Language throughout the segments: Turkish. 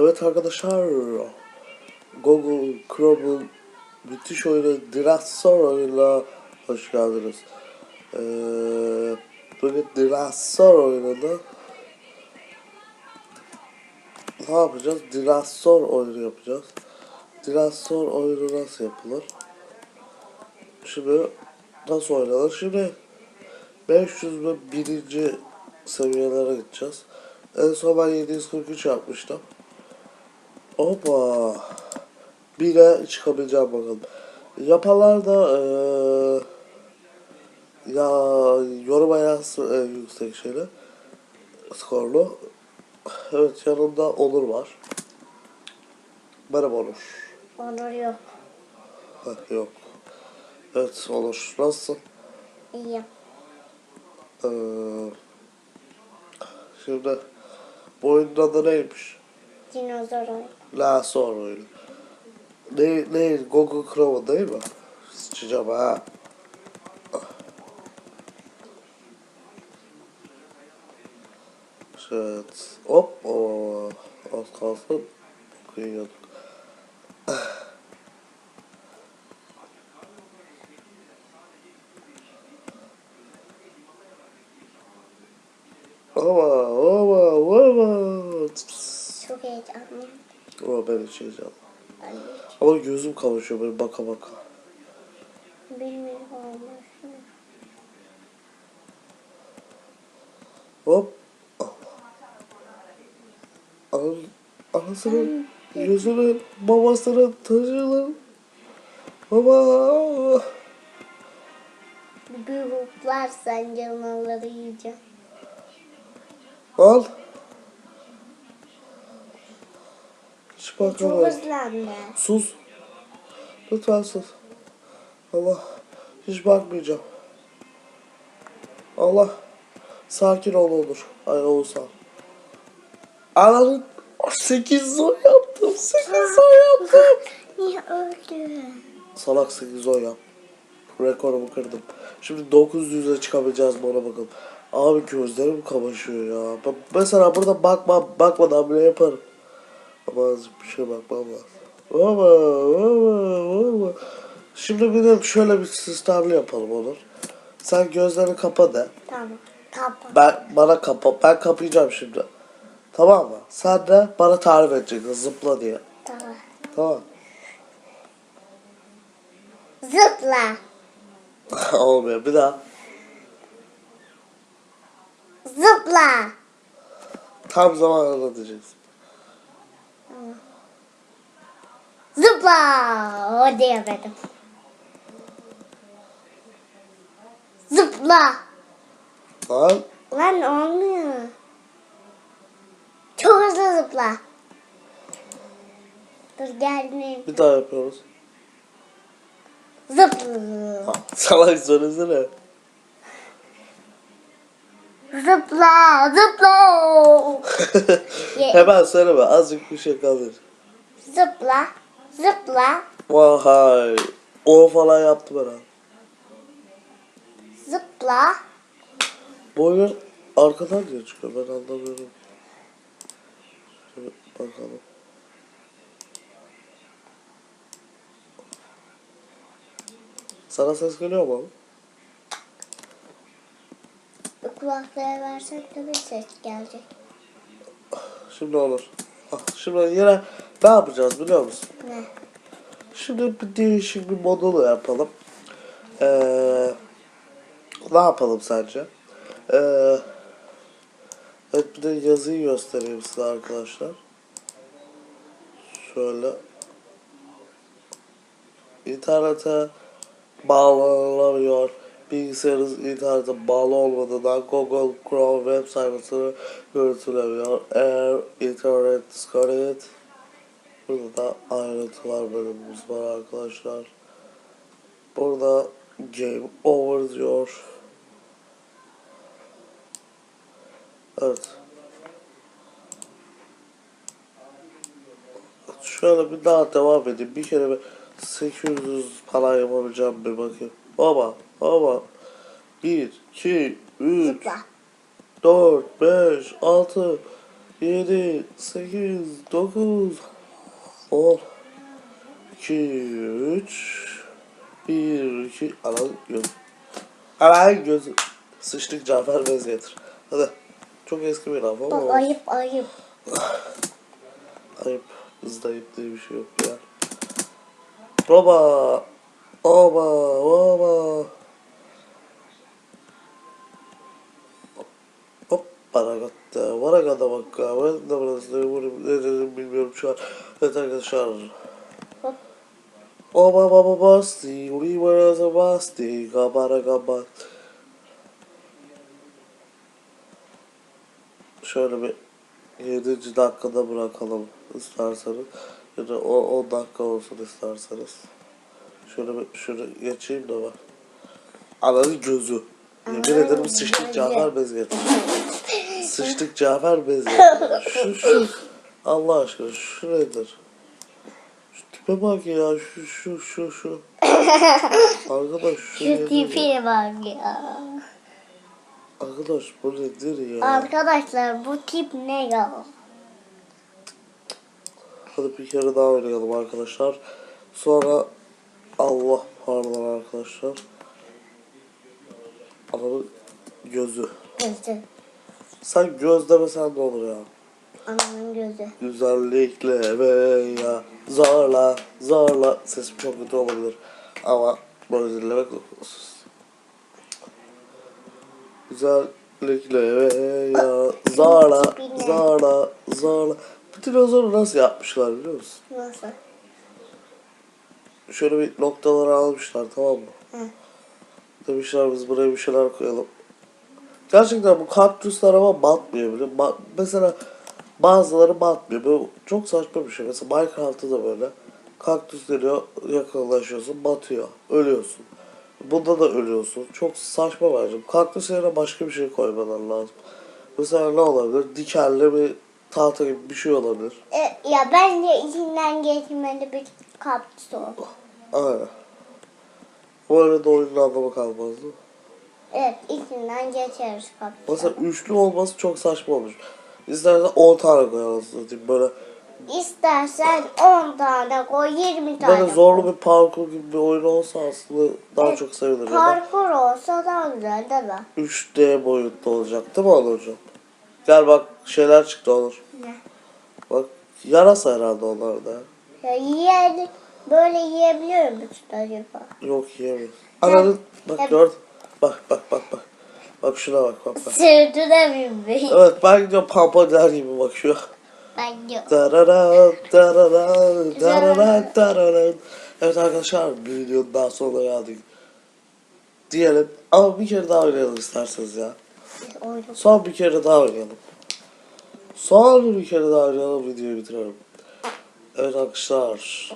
Evet arkadaşlar. Google Chrome'un müthiş oyunu Dinozor oyununa hoş geldiniz. Ee, bugün Dinozor oyununda ne yapacağız? Dinozor oyunu yapacağız. Dinozor oyunu nasıl yapılır? Şimdi nasıl oynanır? Şimdi 500 ve birinci seviyelere gideceğiz. En son ben 743 yapmıştım. Hoppa. Bire çıkabileceğim bakalım. Yapanlar da eee ya yoruma yazsın en yüksek şeyle. Skorlu. Evet yanımda Onur var. Merhaba Onur. Onur yok. Heh, yok. Evet Onur. Nasılsın? İyiyim. Ee, şimdi bu oyunun adı neymiş? Dinozor oyunu. La sor oyunu. Ne, ne, Google Chrome değil mi? Sıçacağım ha. Evet. Hop. Oo. Az kalsın. Kıyıyorduk. Ben de Ama gözüm kavuşuyor böyle baka baka. olmuş. Hop. An anasının yüzünü babasının taşılı. Baba. Bir gruplarsan canavarları yiyeceğim. Al. Çok bakalım. hızlandı. Sus. Lütfen sus. Allah. Hiç bakmayacağım. Allah. Sakin ol olur. Hayır olsan. Ananın 8 zor yaptım. 8 zor yaptım. Niye öldün? Salak 8 zor yap. Rekorumu kırdım. Şimdi 900'e çıkabileceğiz mi ona bakalım. Abi gözlerim kamaşıyor ya. Ben mesela burada bakma, bakmadan bile yaparım. Ama azıcık bir şey bakmam lazım. Baba, baba, baba. Şimdi bir de şöyle bir sistemli yapalım olur. Sen gözlerini kapa de. Tamam. Kapat. Ben bana kapa. Ben kapayacağım şimdi. Tamam mı? Sen de bana tarif edeceksin zıpla diye. Tamam. Tamam. Zıpla. Olmuyor. Bir daha. Zıpla. Tam zamanında diyeceksin. Zıpla. O diyemedim. Zıpla. Lan. Lan olmuyor. Çok hızlı zıpla. Dur geldim. Bir daha yapıyoruz. Zıpla. Salak söylesene. Zıpla. Zıpla. Hemen söyleme. Azıcık bir şey kalır. Zıpla. Zıpla. Vay. O falan yaptı bana. Zıpla. Bu oyun arkadan diye çıkıyor. Ben anlamıyorum. Şöyle bakalım. Sana ses geliyor mu? Kulaklığa versen tabii ses gelecek. Şimdi olur. Şimdi yine ne yapacağız biliyor musun? Ne? Şimdi bir değişik bir modulu yapalım. Ee, ne yapalım sence? Ee, evet bir de yazıyı göstereyim size arkadaşlar. Şöyle. İnternete bağlanılamıyor. Bilgisayarınız internete bağlı olmadığından Google Chrome web sayfasını görüntülemiyor. Eğer internet disconnect Burada da ayrıntılar bölümümüz var arkadaşlar. Burada game over diyor. Evet. Şöyle bir daha devam edeyim. Bir kere bir 800 falan yapabileceğim bir bakayım. Baba, baba. 1, 2, 3, Zıpla. 4, 5, 6, 7, 8, 9, 10, 2, 3, 1, 2, alan göz. Alan göz. Sıçtık Cafer bez getir. Hadi. Çok eski bir laf ama Bak ayıp ayıp. ayıp. Bizde ayıp diye bir şey yok ya. Oba. Oba. Oba. Hop paragatta. Varagada bakka. De burası ne dedim bilmiyorum şu an. Evet arkadaşlar. Oba baba basti. Uri barasa basti. Kabara kabat. Şöyle bir 7. dakikada bırakalım isterseniz. Ya da o 10 dakika olsun isterseniz. Şöyle bir şöyle geçeyim de bak. Ananın gözü. Yemin ederim sıçtık Cafer bez getir. Sıçtık Cafer bez. Şu şu. Allah aşkına şu nedir? Şu tipe bak ya şu şu şu şu. Arkadaş şu Şu tipi var ya. Arkadaş bu nedir ya? Arkadaşlar bu tip ne ya? Hadi bir kere daha oynayalım arkadaşlar. Sonra Allah pardon arkadaşlar. Adamın gözü. Gözü. Sen göz demesen ne olur ya? Ananın gözü. Güzellikle veya zorla zorla sesim çok kötü olabilir ama böyle dinlemek. Güzellikle veya zorla zorla zorla bu dinozoru nasıl yapmışlar biliyor musun? Nasıl? Şöyle bir noktaları almışlar tamam mı? Hı. Demişler biz buraya bir şeyler koyalım. Gerçekten bu kaktüsler ama batmıyor bile. Ba- mesela bazıları batmıyor. Böyle çok saçma bir şey. Mesela Minecraft'ta da böyle. Kaktüs geliyor, yakınlaşıyorsun, batıyor. Ölüyorsun. Bunda da ölüyorsun. Çok saçma bence. Kaktüs yerine başka bir şey koymalar lazım. Mesela ne olabilir? Dikenli bir tahta gibi bir şey olabilir. E, ya bence içinden geçmeli bir kaktüs o. Aynen. Bu arada oyunun anlamı kalmazdı. Evet içinden geçeriz kaktüs. Mesela üçlü olması çok saçma olmuş. İstersen 10 tane koy anasını satayım böyle. İstersen 10 tane koy 20 tane. Böyle zorlu bir parkur gibi bir oyun olsa aslında daha Evet, çok sevinirim. Parkur olsa daha güzel değil mi? 3D boyutta olacak değil mi Onurcuğum? Gel bak şeyler çıktı Onur. Ne? Bak yarasa herhalde onlar da. Ya. Böyle yiyebiliyor musun acaba? Yok yiyemeyiz. Ananın bak Hep- gördün. Bak bak bak bak. Bak şuna bak bak bak. Sırtına binmeyin. Evet ben gidiyorum pampagner gibi bakıyor. Ben yok. Darara, darara, darara, darara. Evet arkadaşlar bir videonun daha sonuna geldik. Diyelim ama bir kere daha oynayalım isterseniz ya. Son bir kere daha oynayalım. Son bir kere daha oynayalım videoyu bitirelim. Evet arkadaşlar.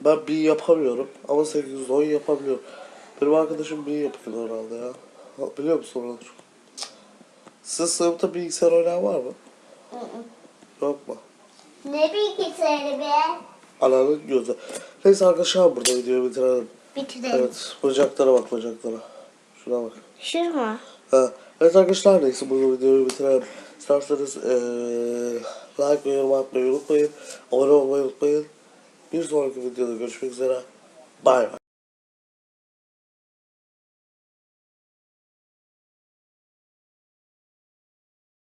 Ben bir yapamıyorum ama 810 yapabiliyorum. Benim arkadaşım bir yapıyor herhalde ya. Biliyor musun Onur? Siz sınıfta bilgisayar oynayan var mı? Hı hı. Yok mu? Ne bilgisayarı be? Ananın gözü. Neyse arkadaşlar burada videoyu bitirelim. Bitirelim. Evet bacaklara bak bacaklara. Şuna bak. Şu mu? Ha. Evet arkadaşlar neyse bu videoyu bitirelim. İsterseniz eee like ve yorum atmayı unutmayın. Abone olmayı unutmayın. Bir sonraki videoda görüşmek üzere. Bay bay.